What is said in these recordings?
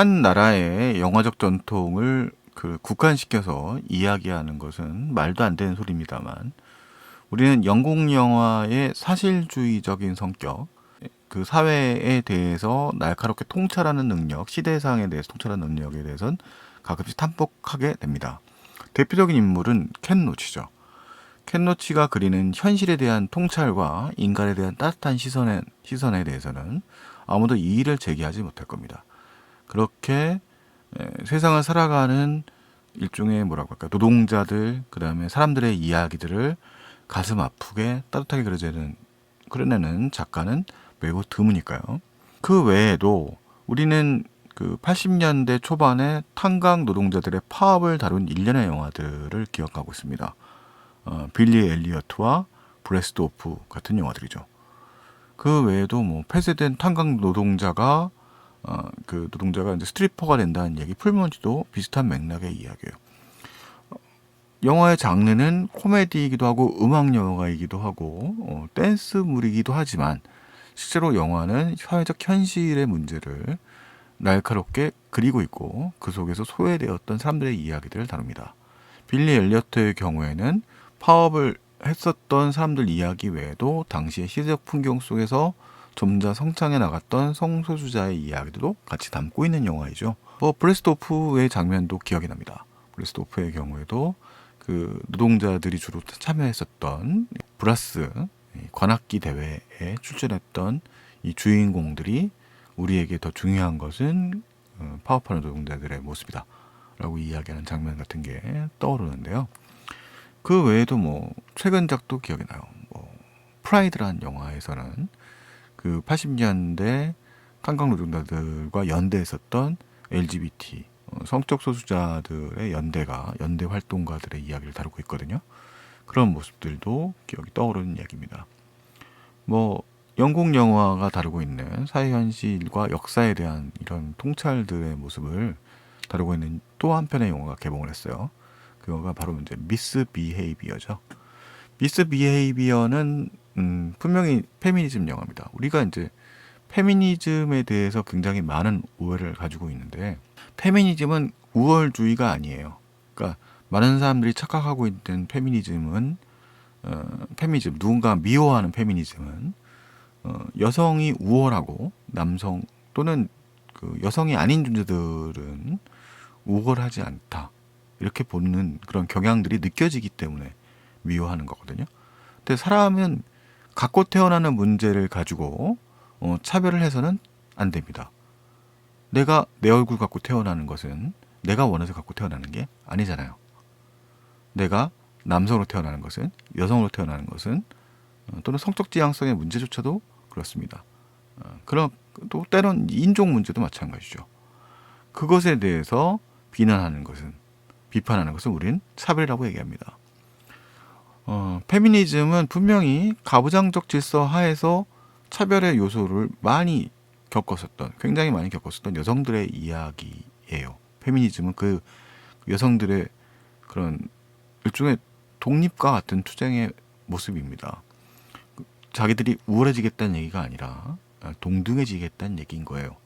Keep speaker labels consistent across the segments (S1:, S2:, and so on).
S1: 한 나라의 영화적 전통을 그 국한시켜서 이야기하는 것은 말도 안 되는 소리입니다만 우리는 영국 영화의 사실주의적인 성격, 그 사회에 대해서 날카롭게 통찰하는 능력, 시대상에 대해서 통찰하는 능력에 대해서는 가끔씩 탐복하게 됩니다. 대표적인 인물은 켄 로치죠. 켄 로치가 그리는 현실에 대한 통찰과 인간에 대한 따뜻한 시선에, 시선에 대해서는 아무도 이의를 제기하지 못할 겁니다. 그렇게 에, 세상을 살아가는 일종의 뭐라고 할까 노동자들 그다음에 사람들의 이야기들을 가슴 아프게 따뜻하게 그려내는 그려내는 작가는 매우 드무니까요. 그 외에도 우리는 그 80년대 초반에 탄광 노동자들의 파업을 다룬 일련의 영화들을 기억하고 있습니다. 어, 빌리 엘리어트와 브레스트 오프 같은 영화들이죠. 그 외에도 뭐 폐쇄된 탄광 노동자가 어, 그 노동자가 이제 스트리퍼가 된다는 얘기 풀먼지도 비슷한 맥락의 이야기예요. 어, 영화의 장르는 코미디이기도 하고 음악 영화이기도 하고 어, 댄스물이기도 하지만 실제로 영화는 사회적 현실의 문제를 날카롭게 그리고 있고 그 속에서 소외되었던 사람들의 이야기들을 다룹니다. 빌리 엘리어트의 경우에는 파업을 했었던 사람들 이야기 외에도 당시의 시대적 풍경 속에서 점자 성장해 나갔던 성소수자의 이야기도 같이 담고 있는 영화이죠. 뭐 브레스트 오프의 장면도 기억이 납니다. 브레스트 오프의 경우에도 그 노동자들이 주로 참여했었던 브라스 관악기 대회에 출전했던 이 주인공들이 우리에게 더 중요한 것은 어, 파업하는 노동자들의 모습이다. 라고 이야기하는 장면 같은 게 떠오르는데요. 그 외에도 뭐 최근작도 기억이 나요. 뭐 프라이드란 영화에서는 그 80년대 한강 노동자들과 연대했었던 LGBT 어, 성적 소수자들의 연대가 연대 활동가들의 이야기를 다루고 있거든요. 그런 모습들도 기억이 떠오르는 이야기입니다. 뭐 영국 영화가 다루고 있는 사회 현실과 역사에 대한 이런 통찰들의 모습을 다루고 있는 또 한편의 영화가 개봉을 했어요. 그거가 바로 이제 미스 비헤이비어죠. 미스 비헤이비어는 음, 분명히 페미니즘 영화입니다. 우리가 이제 페미니즘에 대해서 굉장히 많은 오해를 가지고 있는데 페미니즘은 우월주의가 아니에요. 그러니까 많은 사람들이 착각하고 있는 페미니즘은 어, 페미니즘 누군가 미워하는 페미니즘은 어, 여성이 우월하고 남성 또는 그 여성이 아닌 존재들은 우월하지 않다 이렇게 보는 그런 경향들이 느껴지기 때문에 미워하는 거거든요. 근데 사람은 갖고 태어나는 문제를 가지고 어, 차별을 해서는 안 됩니다. 내가 내 얼굴 갖고 태어나는 것은 내가 원해서 갖고 태어나는 게 아니잖아요. 내가 남성으로 태어나는 것은 여성으로 태어나는 것은 어, 또는 성적 지향성의 문제조차도 그렇습니다. 어, 그럼 또 때론 인종 문제도 마찬가지죠. 그것에 대해서 비난하는 것은 비판하는 것은 우린 차별이라고 얘기합니다. 어, 페미니즘은 분명히 가부장적 질서 하에서 차별의 요소를 많이 겪었었던, 굉장히 많이 겪었었던 여성들의 이야기예요. 페미니즘은 그 여성들의 그런 일종의 독립과 같은 투쟁의 모습입니다. 자기들이 우월해지겠다는 얘기가 아니라 동등해지겠다는 얘기인 거예요.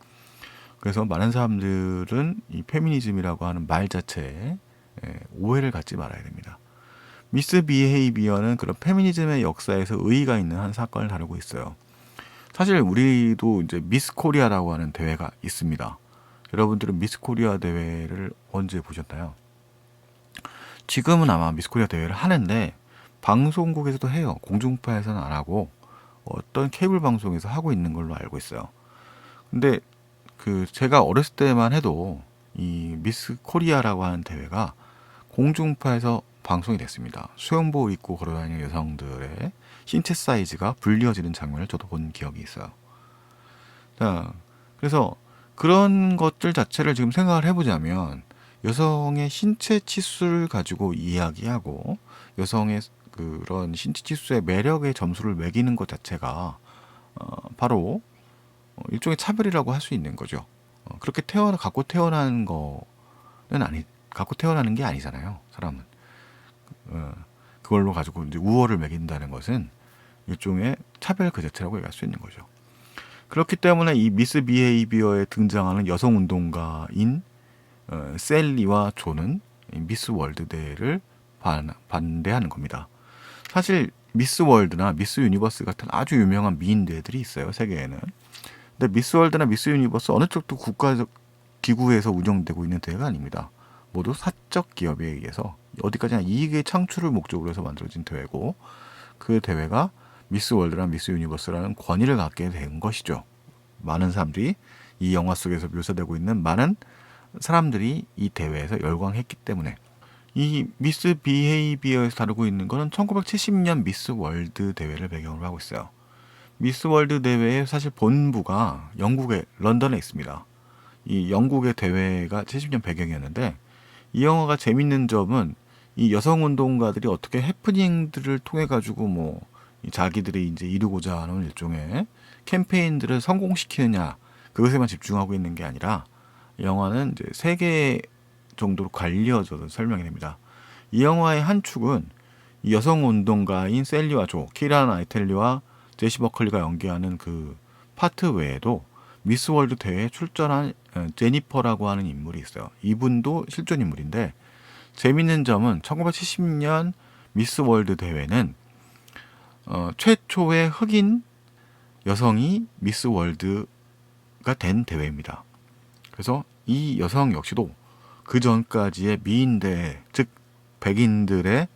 S1: 그래서 많은 사람들은 이 페미니즘이라고 하는 말 자체에 오해를 갖지 말아야 됩니다. 미스 비헤이비어는 그런 페미니즘의 역사에서 의의가 있는 한 사건을 다루고 있어요. 사실 우리도 이제 미스 코리아라고 하는 대회가 있습니다. 여러분들은 미스 코리아 대회를 언제 보셨나요? 지금은 아마 미스 코리아 대회를 하는데 방송국에서도 해요. 공중파에서는 안 하고 어떤 케이블 방송에서 하고 있는 걸로 알고 있어요. 근데 그 제가 어렸을 때만 해도 이 미스 코리아라고 하는 대회가 공중파에서 방송이 됐습니다. 수영복 입고 걸어다니는 여성들의 신체 사이즈가 불리어지는 장면을 저도 본 기억이 있어요. 자, 그래서 그런 것들 자체를 지금 생각을 해보자면 여성의 신체 치수를 가지고 이야기하고 여성의 그런 신체 치수의 매력의 점수를 매기는 것 자체가 어, 바로 어, 일종의 차별이라고 할 수 있는 거죠. 어, 그렇게 태어나 갖고 태어난 거는 아니 갖고 태어나는 게 아니잖아요. 사람은 어, 그걸로 가지고 이제 우월을 매긴다는 것은 일종의 차별 그 자체라고 얘기할 수 있는 거죠. 그렇기 때문에 이 미스 비헤이비어에 등장하는 여성 운동가인 어, 셀리와 조는 이 미스 월드 대회를 반, 반대하는 겁니다. 사실 미스 월드나 미스 유니버스 같은 아주 유명한 미인 대회들이 있어요 세계에는. 근데 미스 월드나 미스 유니버스 어느 쪽도 국가적 기구에서 운영되고 있는 대회가 아닙니다. 모두 사적 기업에 의해서 어디까지나 이익의 창출을 목적으로 해서 만들어진 대회고 그 대회가 미스 월드나 미스 유니버스라는 권위를 갖게 된 것이죠. 많은 사람들이 이 영화 속에서 묘사되고 있는 많은 사람들이 이 대회에서 열광했기 때문에 이 미스 비헤이비어에서 다루고 있는 거는 1970년 미스 월드 대회를 배경으로 하고 있어요. 미스 월드 대회의 사실 본부가 영국의 런던에 있습니다. 이 영국의 대회가 70년 배경이었는데 이 영화가 재밌는 점은 이 여성 운동가들이 어떻게 해프닝들을 통해 가지고 뭐 자기들이 이제 이루고자 하는 일종의 캠페인들을 성공시키느냐 그것에만 집중하고 있는 게 아니라 영화는 이제 세 개 정도로 갈려져서 설명이 됩니다. 이 영화의 한 축은 이 여성 운동가인 셀리와 조, 키라 나이텔리와 제시 버클리가 연기하는 그 파트 외에도 미스 월드 대회에 출전한 어, 제니퍼라고 하는 인물이 있어요. 이분도 실존 인물인데 재밌는 점은 1970년 미스 월드 대회는 어, 최초의 흑인 여성이 미스 월드가 된 대회입니다. 그래서 이 여성 역시도 그 전까지의 미인대, 즉 백인들의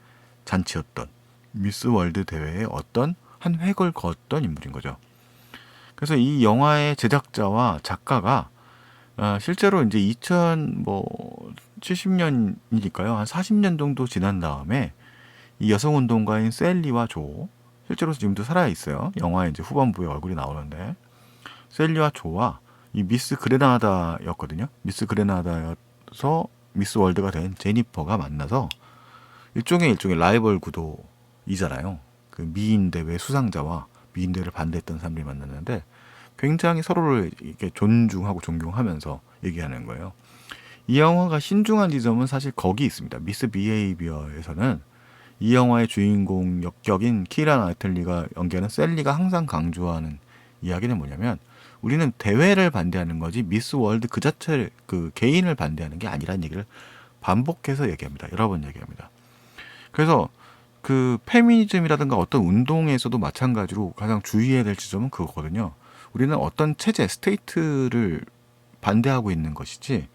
S1: 잔치였던 미스 월드 대회의 어떤 한 획을 그었던 인물인 거죠. 그래서 이 영화의 제작자와 작가가 어, 실제로 이제 2000뭐 70년이니까요. 한 40년 정도 지난 다음에 이 여성 운동가인 셀리와 조 실제로 지금도 살아 있어요. 영화의 이제 후반부에 얼굴이 나오는데 셀리와 조와 이 미스 그레나다였거든요. 미스 그레나다여서 미스 월드가 된 제니퍼가 만나서 일종의 일종의 라이벌 구도이잖아요. 그 미인 대회 수상자와 대회를 반대했던 사람들이 만났는데 굉장히 서로를 이렇게 존중하고 존경하면서 얘기하는 거예요. 이 영화가 신중한 지점은 사실 거기 있습니다. 미스 비헤이비어에서는 이 영화의 주인공 역격인 키라 나틀리가 연기하는 셀리가 항상 강조하는 이야기는 뭐냐면 우리는 대회를 반대하는 거지 미스 월드 그 자체를 그 개인을 반대하는 게 아니라는 얘기를 반복해서 얘기합니다. 여러 번 얘기합니다. 그래서 그 페미니즘이라든가 어떤 운동에서도 마찬가지로 가장 주의해야 될 지점은 그거거든요. 우리는 어떤 체제, 스테이트를 반대하고 있는 것이지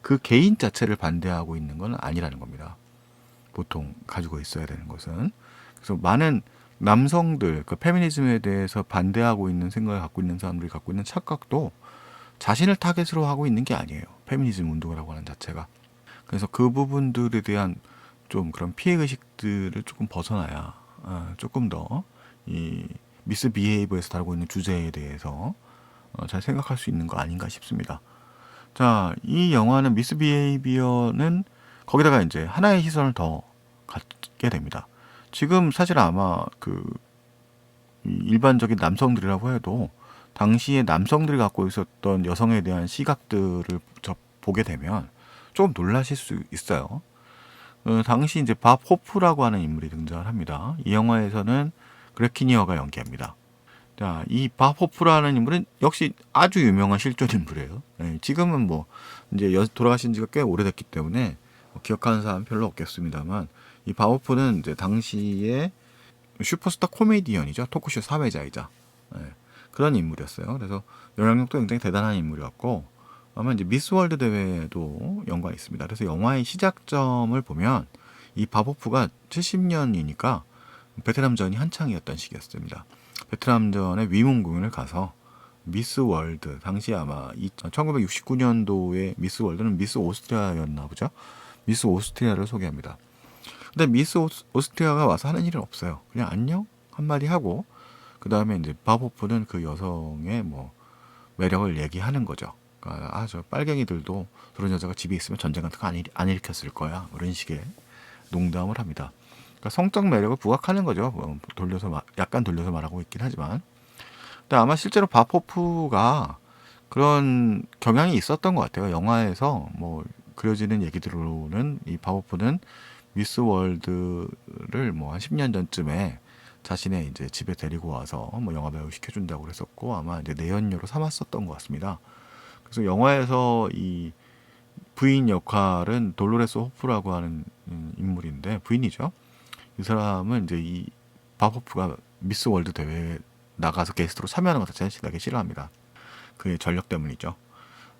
S1: 그 개인 자체를 반대하고 있는 건 아니라는 겁니다. 보통 가지고 있어야 되는 것은 그래서 많은 남성들 그 페미니즘에 대해서 반대하고 있는 생각을 갖고 있는 사람들이 갖고 있는 착각도 자신을 타겟으로 하고 있는 게 아니에요. 페미니즘 운동이라고 하는 자체가. 그래서 그 부분들에 대한 좀 그런 피해 의식들을 조금 벗어나야 어, 조금 더 이 미스 비헤이브에서 다루고 있는 주제에 대해서 어, 잘 생각할 수 있는 거 아닌가 싶습니다. 자, 이 영화는 미스 비헤이비어는 거기다가 이제 하나의 시선을 더 갖게 됩니다. 지금 사실 아마 그 일반적인 남성들이라고 해도 당시에 남성들이 갖고 있었던 여성에 대한 시각들을 보게 되면 조금 놀라실 수 있어요. 어, 당시 이제 밥 호프라고 하는 인물이 등장을 합니다. 이 영화에서는 그레키니어가 연기합니다. 자, 이 밥 호프라는 인물은 역시 아주 유명한 실존 인물이에요. 네, 지금은 뭐 이제 돌아가신 지가 꽤 오래됐기 때문에 뭐 기억하는 사람 별로 없겠습니다만 이밥 호프는 이제 당시에 슈퍼스타 코미디언이죠. 토크쇼 사회자이자 네, 그런 인물이었어요. 그래서 영향력도 굉장히 대단한 인물이었고 아마 이제 미스 월드 대회도 연관이 있습니다. 그래서 영화의 시작점을 보면 이 바보프가 70년이니까 베트남전이 한창이었던 시기였습니다. 베트남전의 위문 공연을 가서 미스 월드 당시 아마 1969년도에 미스 월드는 미스 오스트리아였나 보죠. 미스 오스트리아를 소개합니다. 근데 미스 오스트리아가 와서 하는 일은 없어요. 그냥 안녕 한마디 하고 그 다음에 이제 바보프는 그 여성의 뭐 매력을 얘기하는 거죠. 아 저 빨갱이들도 그런 여자가 집에 있으면 전쟁 같은 거 안, 일, 안 일으켰을 거야. 뭐 이런 식의 농담을 합니다. 그러니까 성적 매력을 부각하는 거죠. 뭐 돌려서 약간 돌려서 말하고 있긴 하지만. 근데 아마 실제로 바포프가 그런 경향이 있었던 것 같아요. 영화에서 뭐 그려지는 얘기들로는 이 바포프는 미스 월드를 뭐 한 10년 전쯤에 자신의 이제 집에 데리고 와서 뭐 영화 배우 시켜준다고 그랬었고 아마 이제 내연녀로 삼았었던 것 같습니다. 그래서 영화에서 이 부인 역할은 돌로레스 호프라고 하는 음, 인물인데 부인이죠. 이 사람은 이제 이 바호프가 미스 월드 대회에 나가서 게스트로 참여하는 것 자체는 신나게 싫어합니다. 그의 전력 때문이죠.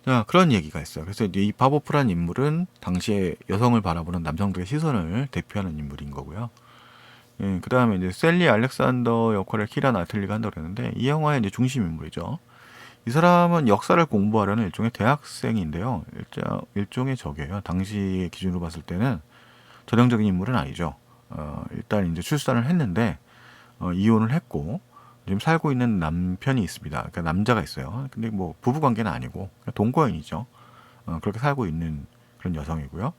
S1: 자, 그런 얘기가 있어요. 그래서 이 바보프란 인물은 당시에 여성을 바라보는 남성들의 시선을 대표하는 인물인 거고요. 예, 그 다음에 이제 셀리 알렉산더 역할을 키라 나틀리가 한다고 그랬는데 이 영화의 이제 중심 인물이죠. 이 사람은 역사를 공부하려는 일종의 대학생인데요. 일자, 일종 의 적이에요. 당시 기준으로 봤을 때는 전형적인 인물은 아니죠. 어, 일단 이제 출산을 했는데 어, 이혼을 했고 지금 살고 있는 남편이 있습니다. 그러니까 남자가 있어요. 근데 뭐 부부 관계는 아니고 동거인이죠. 어, 그렇게 살고 있는 그런 여성이고요.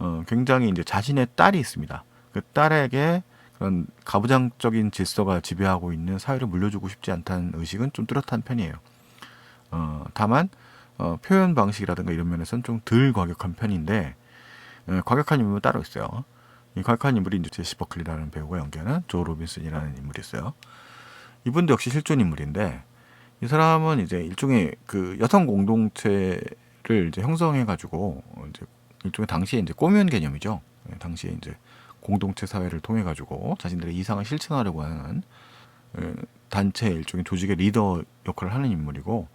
S1: 어, 굉장히 이제 자신의 딸이 있습니다. 그 딸에게 그런 가부장적인 질서가 지배하고 있는 사회를 물려주고 싶지 않다는 의식은 좀 뚜렷한 편이에요. 어, 다만 어, 표현 방식이라든가 이런 면에서는 좀 덜 과격한 편인데 어, 과격한 인물은 따로 있어요. 이 과격한 인물이 이제 제시 버클리라는 배우가 연기하는 조 로빈슨이라는 인물이 있어요. 이분도 역시 실존 인물인데 이 사람은 이제 일종의 그 여성 공동체를 이제 형성해 가지고 이제 일종의 당시에 이제 꼬면 개념이죠. 예, 당시에 이제 공동체 사회를 통해 가지고 자신들의 이상을 실천하려고 하는 예, 단체 일종의 조직의 리더 역할을 하는 인물이고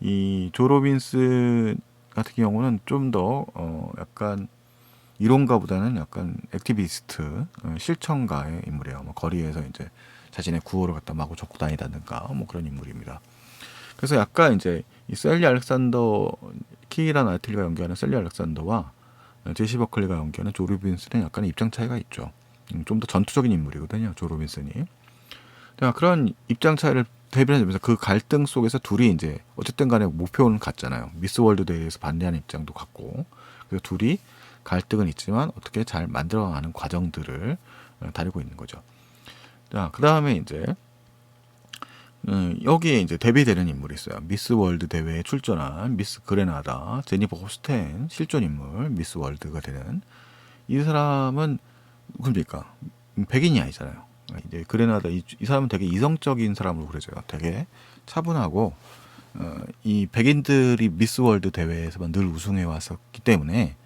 S1: 이 조 로빈스 같은 경우는 좀 더 어 약간 이론가보다는 약간 액티비스트 어, 실천가의 인물이에요. 뭐 거리에서 이제 자신의 구호를 갖다 마구 적고 다니다든가 뭐 그런 인물입니다. 그래서 약간 이제 이 셀리 알렉산더 키라 나이틀리가 연기하는 셀리 알렉산더와 제시 버클리가 연기하는 조 로빈슨은 약간 입장 차이가 있죠. 음, 좀더 전투적인 인물이거든요. 조 로빈슨이. 자, 그런 입장 차이를 대변해주면서 그 갈등 속에서 둘이 이제 어쨌든 간에 목표는 같잖아요. 미스 월드 대회에서 반대하는 입장도 같고. 그래서 둘이 갈등은 있지만 어떻게 잘 만들어가는 과정들을 어, 다루고 있는 거죠. 자, 그 다음에 이제 음, 여기에 이제 데뷔되는 인물이 있어요. 미스 월드 대회에 출전한 미스 그레나다 제니퍼 호스텐 실존 인물 미스 월드가 되는 이 사람은 누굽니까? 백인이 아니잖아요. 이제 그레나다 이, 이 사람은 되게 이성적인 사람으로 그려져요. 되게 차분하고 어, 이 백인들이 미스 월드 대회에서만 늘 우승해 왔었기 때문에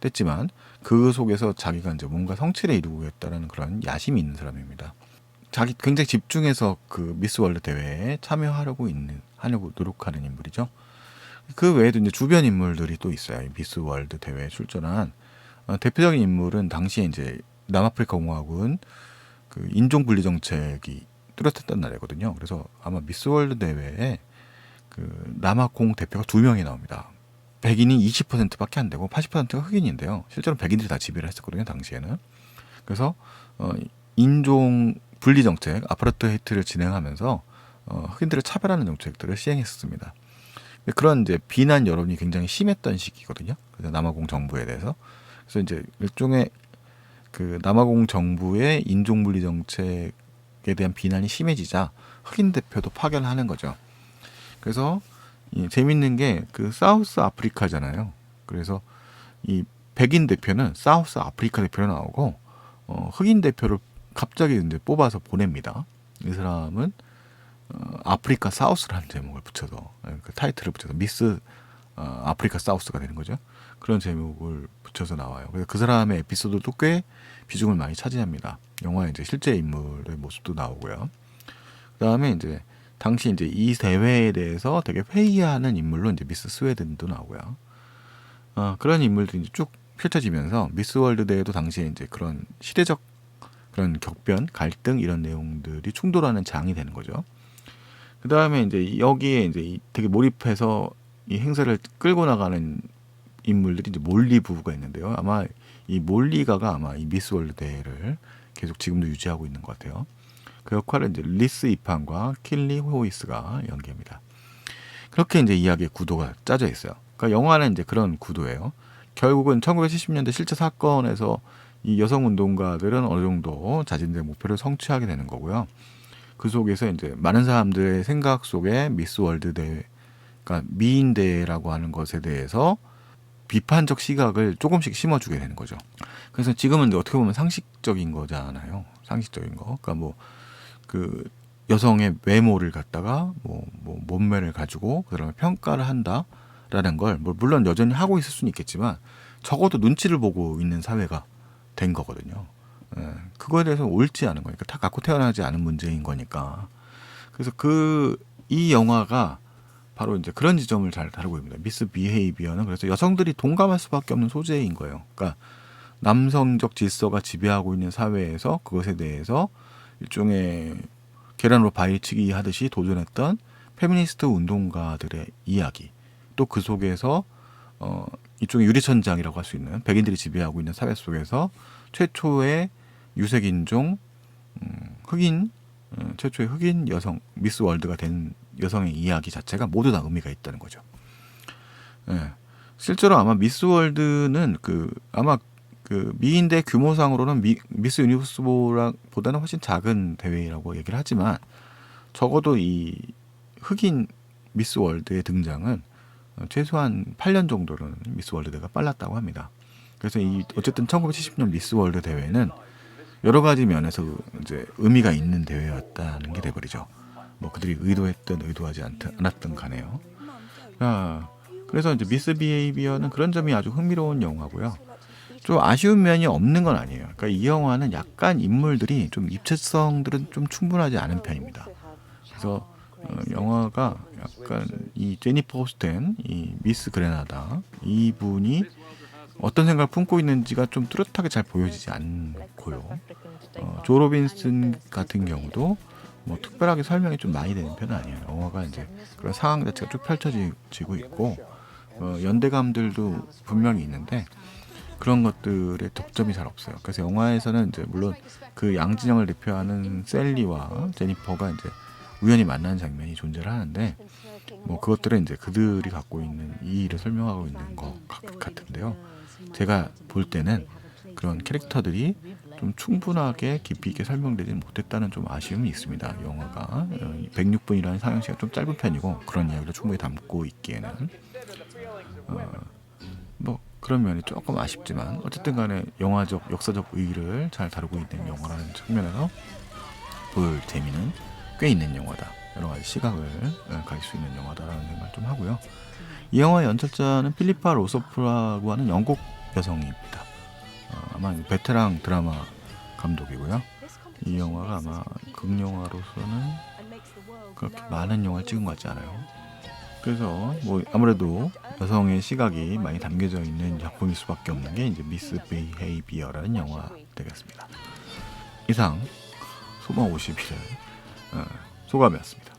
S1: 됐지만 그 속에서 자기가 이제 뭔가 성취를 이루겠다라는 그런 야심이 있는 사람입니다. 자기 굉장히 집중해서 그 미스 월드 대회에 참여하려고 있는 하려고 노력하는 인물이죠. 그 외에도 이제 주변 인물들이 또 있어요. 이 미스 월드 대회에 출전한 어, 대표적인 인물은 당시에 이제 남아프리카 공화국은 그 인종 분리 정책이 뚜렷했던 나라거든요. 그래서 아마 미스 월드 대회에 그 남아공 대표가 두 명이 나옵니다. 백인이 20%밖에 안 되고 80%가 흑인인데요. 실제로 백인들이 다 지배를 했었거든요. 당시에는. 그래서 어, 인종 분리 정책, 아파르트헤이트를 진행하면서 어, 흑인들을 차별하는 정책들을 시행했었습니다. 그런 이제 비난 여론이 굉장히 심했던 시기거든요. 남아공 정부에 대해서. 그래서 이제 일종의 그 남아공 정부의 인종 분리 정책에 대한 비난이 심해지자 흑인 대표도 파견하는 거죠. 그래서 이 재밌는 게 그 사우스 아프리카잖아요. 그래서 이 백인 대표는 사우스 아프리카 대표로 나오고 어, 흑인 대표를 갑자기 이제 뽑아서 보냅니다. 이 사람은 어, 아프리카 사우스라는 제목을 붙여서 예, 그 타이틀을 붙여서 미스 어, 아프리카 사우스가 되는 거죠. 그런 제목을 붙여서 나와요. 그래서 그 사람의 에피소드도 꽤 비중을 많이 차지합니다. 영화에 이제 실제 인물의 모습도 나오고요. 그 다음에 이제 당시 이제 이 대회에 대해서 되게 회의하는 인물로 이제 미스 스웨덴도 나오고요. 어, 그런 인물들이 쭉 펼쳐지면서 미스 월드 대회도 당시에 이제 그런 시대적 그런 격변, 갈등 이런 내용들이 충돌하는 장이 되는 거죠. 그 다음에 이제 여기에 이제 되게 몰입해서 이 행사를 끌고 나가는 인물들이 이제 몰리 부부가 있는데요. 아마 이 몰리가가 아마 이 미스 월드 대회를 계속 지금도 유지하고 있는 것 같아요. 그 역할을 이제 리스 이판과 킬리 호이스가 연기합니다. 그렇게 이제 이야기의 구도가 짜져 있어요. 그러니까 영화는 이제 그런 구도예요. 결국은 1970년대 실제 사건에서 이 여성 운동가들은 어느 정도 자신들의 목표를 성취하게 되는 거고요. 그 속에서 이제 많은 사람들의 생각 속에 미스 월드 대회, 그러니까 미인 대회라고 하는 것에 대해서 비판적 시각을 조금씩 심어주게 되는 거죠. 그래서 지금은 어떻게 보면 상식적인 거잖아요. 상식적인 거. 그러니까 뭐 그 여성의 외모를 갖다가 뭐, 뭐 몸매를 가지고 그다음에 평가를 한다라는 걸뭐 물론 여전히 하고 있을 수는 있겠지만 적어도 눈치를 보고 있는 사회가 된 거거든요. 예, 그거에 대해서 옳지 않은 거니까 다 갖고 태어나지 않은 문제인 거니까. 그래서 그 이 영화가 바로 이제 그런 지점을 잘 다루고 있습니다. 미스 비헤이비어는 그래서 여성들이 동감할 수밖에 없는 소재인 거예요. 그러니까 남성적 질서가 지배하고 있는 사회에서 그것에 대해서 일종의 계란으로 바위치기 하듯이 도전했던 페미니스트 운동가들의 이야기 또 그 속에서 어 이쪽의 유리천장이라고 할 수 있는 백인들이 지배하고 있는 사회 속에서 최초의 유색인종 음, 흑인 어, 최초의 흑인 여성 미스 월드가 된 여성의 이야기 자체가 모두 다 의미가 있다는 거죠. 예. 실제로 아마 미스 월드는 그 아마 그 미인대 규모상으로는 미, 미스 유니버스보다는 훨씬 작은 대회라고 얘기를 하지만 적어도 이 흑인 미스 월드의 등장은 어, 최소한 8년 정도는 미스 월드가 빨랐다고 합니다. 그래서 이 어쨌든 1970년 미스 월드 대회는 여러 가지 면에서 이제 의미가 있는 대회였다는 게 돼버리죠. 뭐 그들이 의도했든 의도하지 않, 않았든 간에요. 아, 그래서 이제 미스 비헤이비어는 그런 점이 아주 흥미로운 영화고요. 좀 아쉬운 면이 없는 건 아니에요. 그러니까 이 영화는 약간 인물들이 좀 입체성들은 좀 충분하지 않은 편입니다. 그래서 어, 영화가 약간 이 제니퍼 호스텐, 이 미스 그레나다 이분이 어떤 생각을 품고 있는지가 좀 뚜렷하게 잘 보여지지 않고요. 어, 조 로빈슨 같은 경우도 뭐 특별하게 설명이 좀 많이 되는 편은 아니에요. 영화가 이제 그런 상황 자체가 쭉 펼쳐지고 있고 어, 연대감들도 분명히 있는데 그런 것들의 득점이 잘 없어요. 그래서 영화에서는 이제 물론 그 양진영을 대표하는 셀리와 제니퍼가 이제 우연히 만나는 장면이 존재를 하는데 뭐 그것들은 이제 그들이 갖고 있는 이의를 설명하고 있는 것 같- 같은데요. 제가 볼 때는 그런 캐릭터들이 좀 충분하게 깊이 있게 설명되지 못했다는 좀 아쉬움이 있습니다. 영화가 106분이라는 상영 시간 좀 짧은 편이고 그런 이야기를 충분히 담고 있기에는 어, 뭐 그런 면이 조금 아쉽지만 어쨌든 간에 영화적 역사적 의의를 잘 다루고 있는 영화라는 측면에서 볼 재미는 꽤 있는 영화다. 여러 가지 시각을 어, 가질 수 있는 영화다라는 생각을 좀 하고요. 이 영화의 연출자는 필리파 로소프라고 하는 영국 여성입니다. 어, 아마 베테랑 드라마 감독이고요. 이 영화가 아마 극영화로서는 그렇게 많은 영화를 찍은 것 같지 않아요. 그래서 뭐 아무래도 여성의 시각이 많이 담겨져 있는 작품일 수밖에 없는 게 이제 미스 비헤이비어라는 영화 되겠습니다. 이상 소마 51의 어, 소감이었습니다.